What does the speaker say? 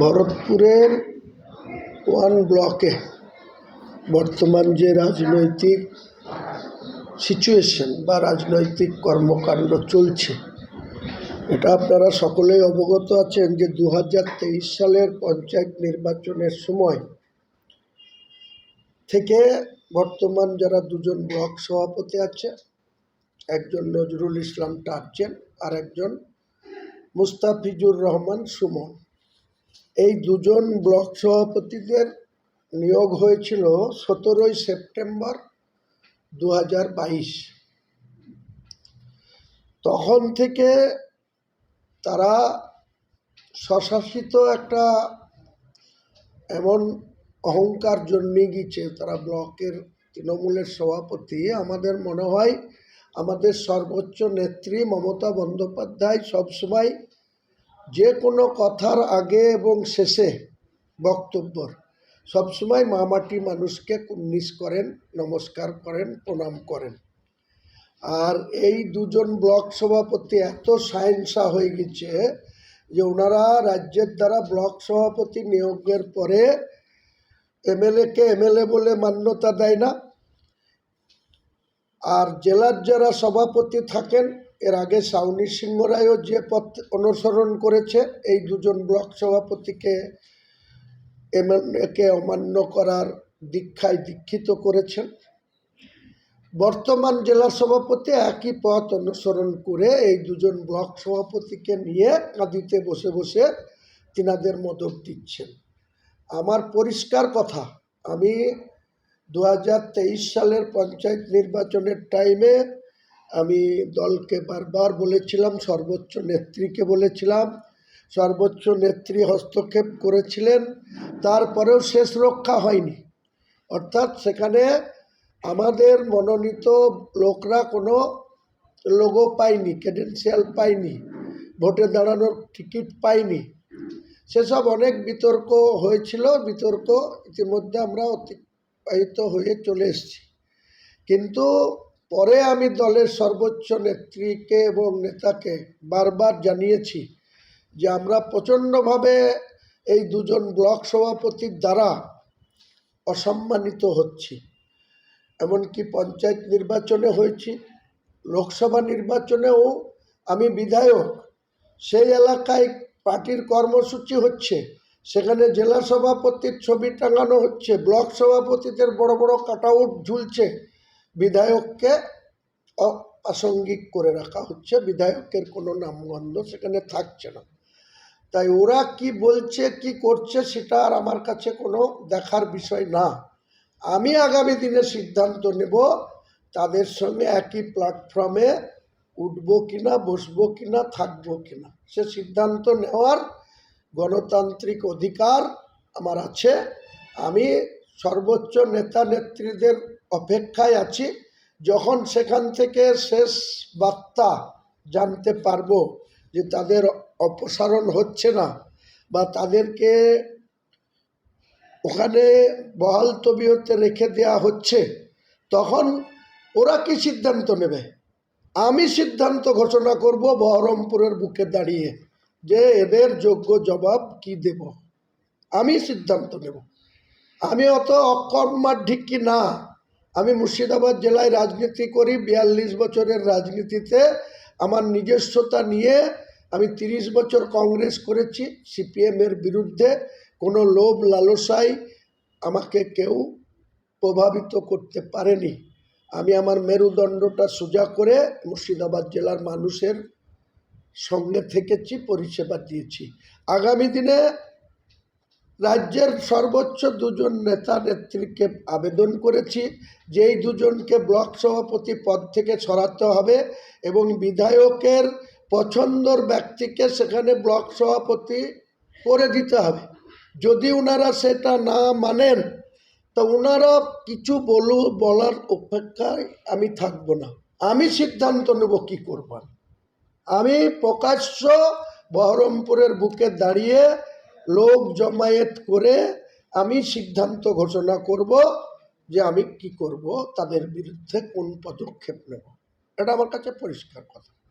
ভরতপুরের one ব্লকে বর্তমান যে রাজনৈতিক সিচুয়েশন বা রাজনৈতিক কর্মকাণ্ড চলছে, এটা আপনারা সকলেই অবগত আছেন যে দু হাজার তেইশ সালের পঞ্চায়েত নির্বাচনের সময় থেকে বর্তমান যারা দুজন ব্লক সভাপতি আছে, একজন নজরুল ইসলাম টার্চেন আর একজন মুস্তাফিজুর রহমান সুমন। এই দুজন ব্লক সভাপতিদের নিয়োগ হয়েছিল সতেরোই সেপ্টেম্বর দু হাজার বাইশ। তখন থেকে তারা স্বশাসিত একটা এমন অহংকার জন্মে গিয়েছে তারা ব্লকের তৃণমূলের সভাপতি। আমাদের মনে হয়, আমাদের সর্বোচ্চ নেত্রী মমতা বন্দ্যোপাধ্যায় সবসময় যে কোনো কথার আগে এবং শেষে বক্তব্যর। সবসময় মামাটি মানুষকে কুন্নিস করেন, নমস্কার করেন, প্রণাম করেন। আর এই দুজন ব্লক সভাপতি এত সাহেনসা হয়ে গেছে যে ওনারা রাজ্যের দ্বারা ব্লক সভাপতি নিয়োগের পরে এমএলএকে এমএলএ বলে মান্যতা দেয় না। আর জেলার যারা সভাপতি থাকেন এর আগে সাউনি সিংহ রায়ও যে পথ অনুসরণ করেছে, এই দুজন ব্লক সভাপতিকে এমএলএকে অমান্য করার দীক্ষায় দীক্ষিত করেছেন। বর্তমান জেলা সভাপতি একই পথ অনুসরণ করে এই দুজন ব্লক সভাপতিকে নিয়ে কাঁদিতে বসে বসে তিনাদের মদত দিচ্ছেন। আমার পরিষ্কার কথা, আমি দু হাজার তেইশ সালের পঞ্চায়েত নির্বাচনের টাইমে আমি দলকে বারবার বলেছিলাম, সর্বোচ্চ নেত্রীকে বলেছিলাম, সর্বোচ্চ নেত্রী হস্তক্ষেপ করেছিলেন, তারপরেও শেষ রক্ষা হয়নি। অর্থাৎ সেখানে আমাদের মনোনীত লোকরা কোনো লোগো পায়নি ক্রেডেন্সিয়াল পায়নি, ভোটে দাঁড়ানোর টিকিট পায়নি। সেসব অনেক বিতর্ক হয়েছিল, বিতর্ক ইতিমধ্যে আমরা অতিবাহিত হয়ে চলে এসেছি। কিন্তু পরে আমি দলের সর্বোচ্চ নেত্রীকে এবং নেতাকে বারবার জানিয়েছি যে আমরা প্রচণ্ডভাবে এই দুজন ব্লক সভাপতির দ্বারা অসম্মানিত হচ্ছি। এমনকি পঞ্চায়েত নির্বাচনে হয়েছি, লোকসভা নির্বাচনেও আমি বিধায়ক। সেই এলাকায় পার্টির কর্মসূচি হচ্ছে, সেখানে জেলা সভাপতির ছবি টাঙানো হচ্ছে, ব্লক সভাপতিদের বড় বড় কাটআউট ঝুলছে। বিধায়ককে অপ্রাসঙ্গিক করে রাখা হচ্ছে। বিধায়কের কোনো নামগন্ধ সেখানে থাকছে না। তাই ওরা কি বলছে, কি করছে সেটা আর আমার কাছে কোনো দেখার বিষয় না। আমি আগামী দিনে সিদ্ধান্ত নেব তাদের সঙ্গে একই প্ল্যাটফর্মে উঠবো কিনা, বসবো কিনা, থাকব কিনা। সে সিদ্ধান্ত নেওয়ার গণতান্ত্রিক অধিকার আমার আছে। আমি সর্বোচ্চ নেতা নেত্রীদের অপেক্ষায় আছি, যখন সেখান থেকে শেষ বার্তা জানতে পারব যে তাদের অপসারণ হচ্ছে না বা তাদেরকে ওখানে বহাল তবিয়তে রেখে দেওয়া হচ্ছে, তখন ওরা কি সিদ্ধান্ত নেবে? আমি সিদ্ধান্ত ঘোষণা করব বহরমপুরের বুকে দাঁড়িয়ে যে এদের যোগ্য জবাব কি দেব। আমি সিদ্ধান্ত নেব। আমি অত অকর্মার ঢিকি না। আমি মুর্শিদাবাদ জেলায় রাজনীতি করি, বিয়াল্লিশ বছরের রাজনীতিতে। আমার নিজস্বতা নিয়ে আমি তিরিশ বছর কংগ্রেস করেছি সিপিএমের বিরুদ্ধে। কোনো লোভ লালসাই আমাকে কেউ প্রভাবিত করতে পারেনি। আমি আমার মেরুদণ্ডটা সোজা করে মুর্শিদাবাদ জেলার মানুষের সঙ্গে থেকেছি, পরিষেবা দিয়েছি। আগামী দিনে রাজ্যের সর্বোচ্চ দুজন নেতা নেত্রীকে আবেদন করেছি। যেই দুজনকে ব্লক সভাপতি পদ থেকে সরাতে হবে এবং বিধায়কের পছন্দর ব্যক্তিকে সেখানে ব্লক সভাপতি করে দিতে হবে। যদি ওনারা সেটা না মানেন, তো ওনারা কিছু বলু, বলার অপেক্ষায় আমি থাকব না। আমি সিদ্ধান্ত নেব কী করবার আমি প্রকাশ্য বহরমপুরের বুকে দাঁড়িয়ে লোক জমায়েত করে আমি সিদ্ধান্ত ঘোষণা করব যে আমি কি করব, তাদের বিরুদ্ধে কোন পদক্ষেপ নেব। এটা আমার কাছে পরিষ্কার কথা।